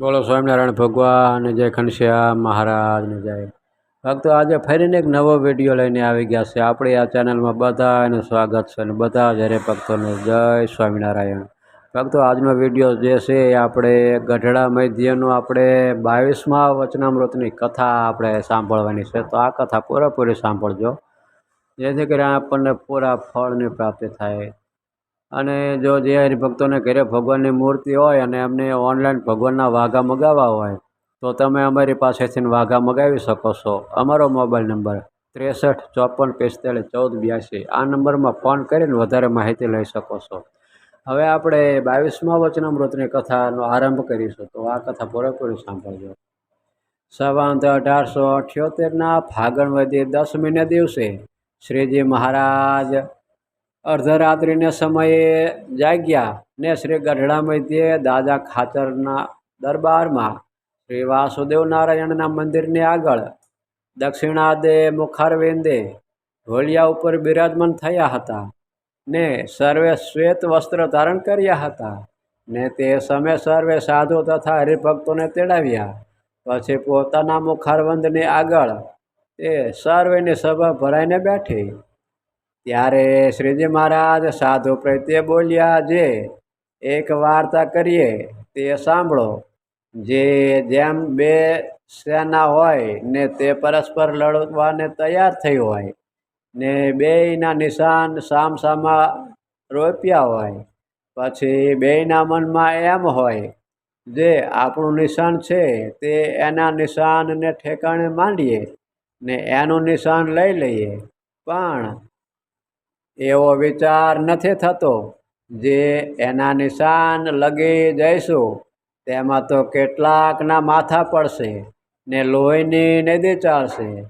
બોલો સ્વામિનારાયણ, ભગવાન જય ઘનશ્યામ મહારાજને જય. ભક્તો, આજે ફરીને એક નવો વીડિયો લઈને આવી ગયા છે. આપણી આ ચેનલમાં બધાનું સ્વાગત છે અને બધા જ હરે ભક્તોને જય સ્વામિનારાયણ. ભક્તો, આજનો વીડિયો જે છે એ આપણે ગઢડા મૈદ્યનું આપણે બાવીસમાં વચનામૃતની કથા આપણે સાંભળવાની છે. તો આ કથા પૂરેપૂરી સાંભળજો. જેથી કરીને આપણને પૂરા ફળની પ્રાપ્તિ થાય. અને જો જે હરિભક્તોને ઘરે ભગવાનની મૂર્તિ હોય અને એમને ઓનલાઈન ભગવાનના વાઘા મગાવવા હોય, તો તમે અમારી પાસેથી વાઘા મગાવી શકો છો. અમારો મોબાઈલ નંબર ત્રેસઠ, ચોપન, પિસ્તાળીસ, ચૌદ, બ્યાસી, આ નંબરમાં ફોન કરીને વધારે માહિતી લઈ શકો છો. હવે આપણે બાવીસમા વચનામૃતની કથાનો આરંભ કરીશું. તો આ કથા પૂરેપૂરી સાંભળજો. સવાંત અઢારસો અઠ્યોતેરના ફાગણ વધી દસમીને દિવસે શ્રીજી મહારાજ અર્ધરાત્રિને સમયે જાગ્યા ને શ્રી ગઢડા મધ્યે દાદા ખાચરના દરબારમાં શ્રી વાસુદેવ નારાયણના મંદિરની આગળ દક્ષિણાદે મુખારવિંદે ઢોલિયા ઉપર બિરાજમાન થયા હતા ને સર્વે શ્વેત વસ્ત્ર ધારણ કર્યા હતા ને તે સમય સર્વે સાધુ તથા હરિભક્તોને તેડાવ્યા. પછી પોતાના મુખારવંદની આગળ તે સર્વેની સભા ભરાઈને બેઠી. ત્યારે શ્રીજી મહારાજ સાધુ પ્રત્યે બોલ્યા, જે એક વાર્તા કરીએ તે સાંભળો. જે જેમ બે સેના હોય ને તે પરસ્પર લડવાને તૈયાર થઈ હોય ને બેયના નિશાન સામસામા રોપ્યા હોય, પછી બેયના મનમાં એમ હોય, જે આપણું નિશાન છે તે એના નિશાનને ઠેકાણે માંડીએ ને એનું નિશાન લઈ લઈએ. પણ એવો વિચાર નથી થતો જે એના નિશાન લગી જઈશું. તેમાં તો કેટલાકના માથા પડશે ને લોહીની નદી ચાલશે.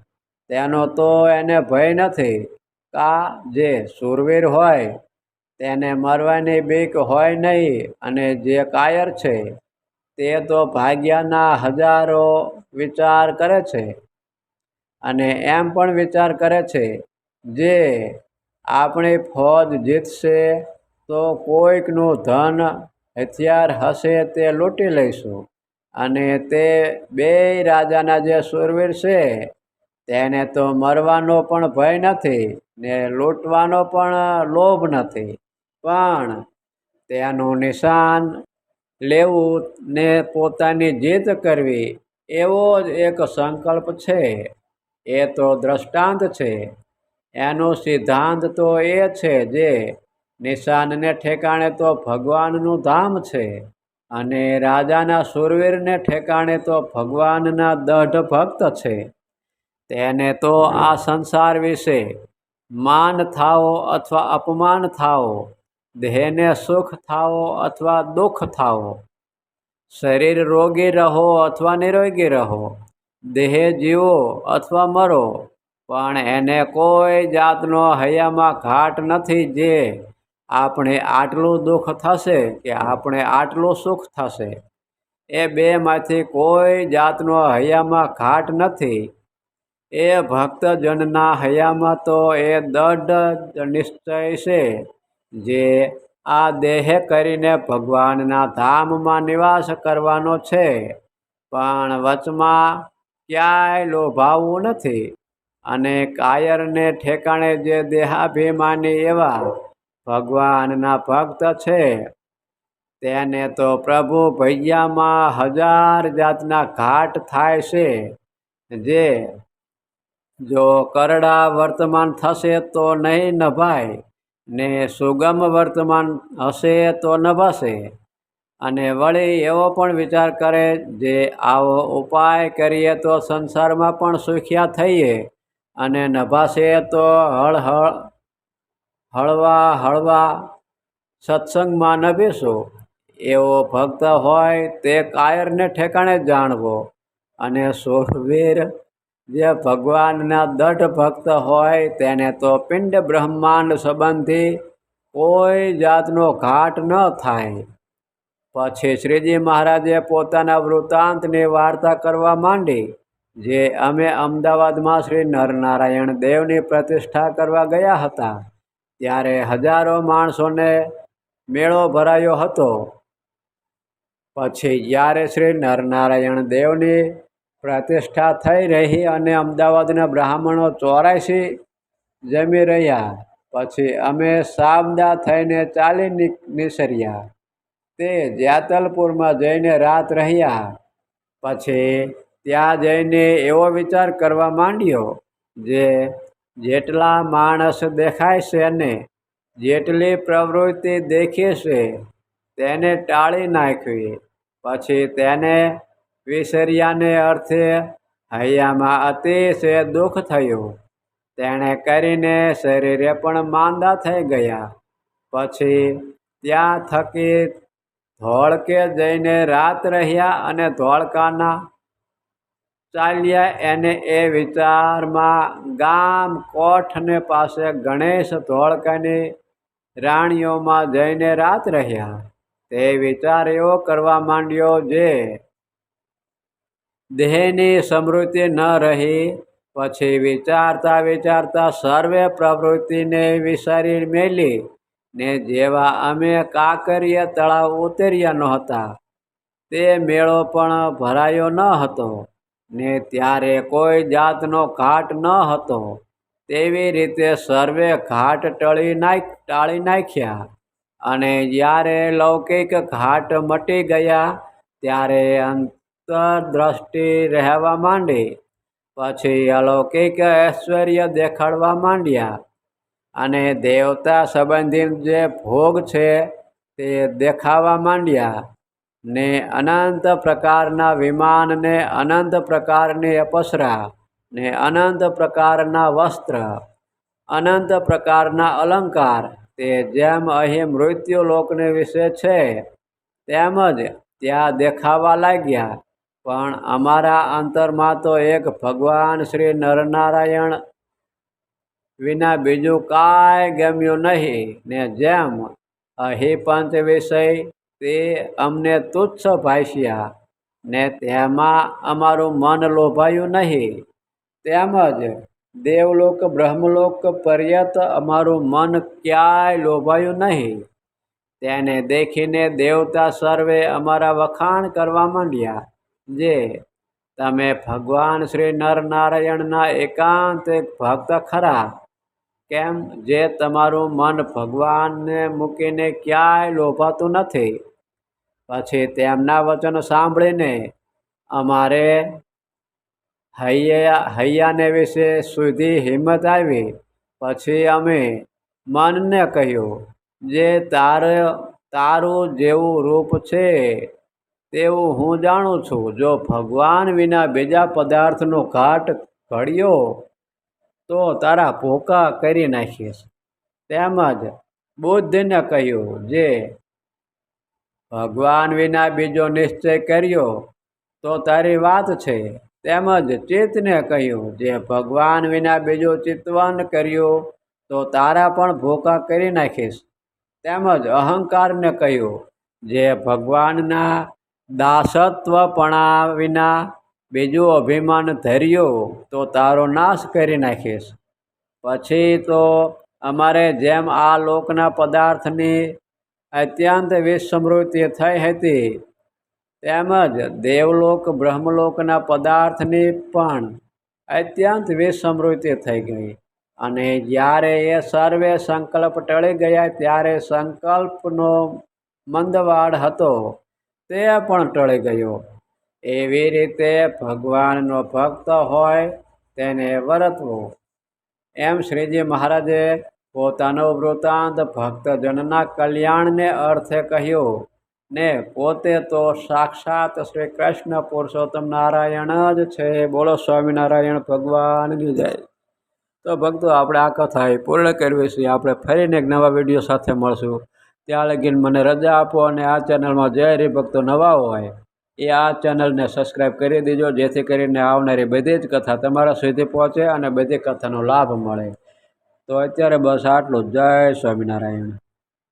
તેનો તો એને ભય નથી. કા જે સુરવીર હોય તેને મરવાની બીક હોય નહીં અને જે કાયર છે તે તો ભાગ્યાના હજારો વિચાર કરે છે. અને એમ પણ વિચાર કરે છે જે આપણી ફોજ જીતશે તો કોઈકનું ધન હથિયાર હશે તે લૂંટી લઈશું. અને તે બે રાજાના જે સુરવીર છે, તેને તો મરવાનો પણ ભય નથી ને લૂંટવાનો પણ લોભ નથી. પણ તેનું નિશાન લેવું ને પોતાની જીત કરવી એવો જ એક સંકલ્પ છે. એ તો દ્રષ્ટાંત છે. એનો સિદ્ધાંત તો એ છે જે, નિશાનને ઠેકાણે તો ભગવાનનું ધામ છે અને રાજાના સુરવીરને ઠેકાણે તો ભગવાનના દઢ ભક્ત છે. તેને તો આ સંસાર વિશે માન થાઓ અથવા અપમાન થાઓ, દેહને સુખ થાઓ અથવા દુઃખ થાઓ, શરીર રોગી રહો અથવા નિરોગી રહો, દેહ જીવો અથવા મરો પણ એને કોઈ જાતનો હૈયામાં ઘાટ નથી જે આપણે આટલું દુઃખ થશે કે આપણે આટલું સુખ થશે. એ બેમાંથી કોઈ જાતનો હૈયામાં ઘાટ નથી. એ ભક્તજનના હૈયામાં તો એ દઢ નિશ્ચય છે જે આ દેહ કરીને ભગવાનના ધામમાં નિવાસ કરવાનો છે. પણ વચમાં ક્યાંય લોભાવવું નથી. અને કાયરને ઠેકાણે જે દેહાભિમાની એવા ભગવાનના ભક્ત છે, તેને તો પ્રભુ ભૈયામાં હજાર જાતના ઘાટ થાય છે, જે જો કરડા વર્તમાન થશે તો નહીં નભાય, ને સુગમ વર્તમાન હશે તો નભાશે. અને વળી એવો પણ વિચાર કરે, જે આવો ઉપાય કરીએ તો સંસારમાં પણ સુખ્યા થઈએ અને નભાશે તો હળ હળ, હળવા હળવા સત્સંગમાં નભીશું એવો ભક્ત હોય તે કાયરને ઠેકાણે જાણવો. અને સોરવીર જે ભગવાનના દઢ ભક્ત હોય તેને તો પિંડ બ્રહ્માંડ સંબંધી કોઈ જાતનો ઘાટ ન થાય. પછી શ્રીજી મહારાજે પોતાના વૃત્તાંતની વાર્તા કરવા માંડી. જે અમે અમદાવાદમાં શ્રી નરનારાયણ દેવની પ્રતિષ્ઠા કરવા ગયા હતા, ત્યારે હજારો માણસોને મેળો ભરાયો હતો. પછી જ્યારે શ્રી નરનારાયણ દેવની પ્રતિષ્ઠા થઈ રહી અને અમદાવાદના બ્રાહ્મણો ચોરાશી જમી રહ્યા, પછી અમે સાબદા થઈને ચાલી નિસર્યા. તે જેતલપુરમાં જઈને રાત રહ્યા. પછી ત્યાં જઈને એવો વિચાર કરવા માંડ્યો જે જેટલા માણસ દેખાય છે અને જેટલી પ્રવૃત્તિ દેખે છે, તેને ટાળી નાખવી. પછી તેને વિસર્યાને અર્થે હૈયામાં અતિશય દુઃખ થયું. તેણે કરીને શરીરે પણ માંદા થઈ ગયા. પછી ત્યાં થકી ધોળકે જઈને રાત રહ્યા અને ધોળકાના ચાલ્યા એને એ વિચારમાં ગામ કોઠને પાસે ગણેશ ધોળકાની રાણીઓમાં જઈને રાત રહ્યા. તે વિચાર એવો કરવા માંડ્યો જે દેહની સમૃદ્ધિ ન રહી. પછી વિચારતા વિચારતા સર્વે પ્રવૃત્તિને વિસારી મેલી ને જેવા અમે કાંકરીય તળાવ ઉતર્યા નહોતા. તે મેળો પણ ભરાયો ન હતો. ને ત્યારે કોઈ જાતનો ઘાટ ન હતો. તેવી રીતે સર્વે ઘાટ ટળી નાખ, ટાળી નાખ્યા. અને જ્યારે લૌકિક ઘાટ મટી ગયા, ત્યારે અંતરદ્રષ્ટિ રહેવા માંડી. પછી અલૌકિક ઐશ્વર્ય દેખાડવા માંડ્યા. અને દેવતા સંબંધી જે ભોગ છે, તે દેખાવા માંડ્યા. ને અનંત પ્રકારના વિમાનને અનંત પ્રકારની અપસરા, ને અનંત પ્રકારના વસ્ત્ર, અનંત પ્રકારના અલંકાર, તે જેમ અહીં મૃત્યુ લોકને વિશે છે, તેમ જ ત્યાં દેખાવા લાગ્યા. પણ અમારા અંતરમાં તો એક ભગવાન શ્રી નરનારાયણ વિના બીજું કાંઈ ગમ્યું નહીં, ને જેમ અહીં પંચ વિષય તે અમને તુચ્છ ભાષ્યા. ને તેમાં અમારું મન લોભાયું નહીં. તેમજ દેવલોક, બ્રહ્મલોક પર્યત અમારું મન ક્યાંય લોભાયું નહીં. તેને દેખીને દેવતા સર્વે અમારા વખાણ કરવા માંડ્યા, જે તમે ભગવાન શ્રી નરનારાયણના એકાંત એક ભક્ત ખરા. કેમ? જે તમારું મન ભગવાનને મૂકીને ક્યાંય લોભાતું નથી. પછી તેમના વચન સાંભળીને અમારે હૈયા, હૈયાને વિશે સુધી હિંમત આવી. પછી અમે મનને કહ્યું, જે તાર, તારું જેવું રૂપ છે, તેવું હું જાણું છું. જો ભગવાન વિના બીજા પદાર્થનો ઘાટ ઘડ્યો, તો તારા ભોકા કરી નાખીશ. તેમજ બુદ્ધને કહ્યું, જે ભગવાન વિના બીજો નિશ્ચય કર્યો તો તારી વાત છે. તેમજ ચિત્તને કહ્યું, જે ભગવાન વિના બીજો ચિત્તવન કર્યો, તો તારા પણ ભૂકા કરી નાખીશ. તેમજ અહંકારને કહ્યું, જે ભગવાનના દાસત્વપણા વિના બીજું અભિમાન ધર્યું, તો તારો નાશ કરી નાખીશ. પછી તો અમારે જેમ આ લોકના પદાર્થની અત્યંત વિસ્મૃતિ થઈ હતી. તેમજ દેવલોક, બ્રહ્મલોકના પદાર્થની પણ અત્યંત વિસ્મૃતિ થઈ ગઈ. અને જ્યારે એ સર્વે સંકલ્પ ટળી ગયા, ત્યારે સંકલ્પનો મંદવાડ હતો. તે પણ ટળી ગયો. એવી રીતે ભગવાનનો ભક્ત હોય, તેને વરતવો. એમ શ્રીજી મહારાજે પોતાનો વૃત્તાંત ભક્તજનના કલ્યાણને અર્થે કહ્યું ને પોતે તો સાક્ષાત શ્રી કૃષ્ણ પુરુષોત્તમ નારાયણ જ છે. બોલો સ્વામિનારાયણ ભગવાનની જય. તો ભક્તો, આપણે આ કથા એ પૂર્ણ કરવી છીએ આપણે ફરીને એક નવા વીડિયો સાથે મળશું. ત્યાં લગીને મને રજા આપો અને આ ચેનલમાં જે હરિભક્તો નવા હોય એ આ ચેનલને સબસ્ક્રાઈબ કરી દેજો, જેથી કરીને આવનારી બધી જ કથા તમારા સુધી પહોંચે અને બધી કથાનો લાભ મળે. તો અત્યારે બસ આટલું જય સ્વામિનારાયણ.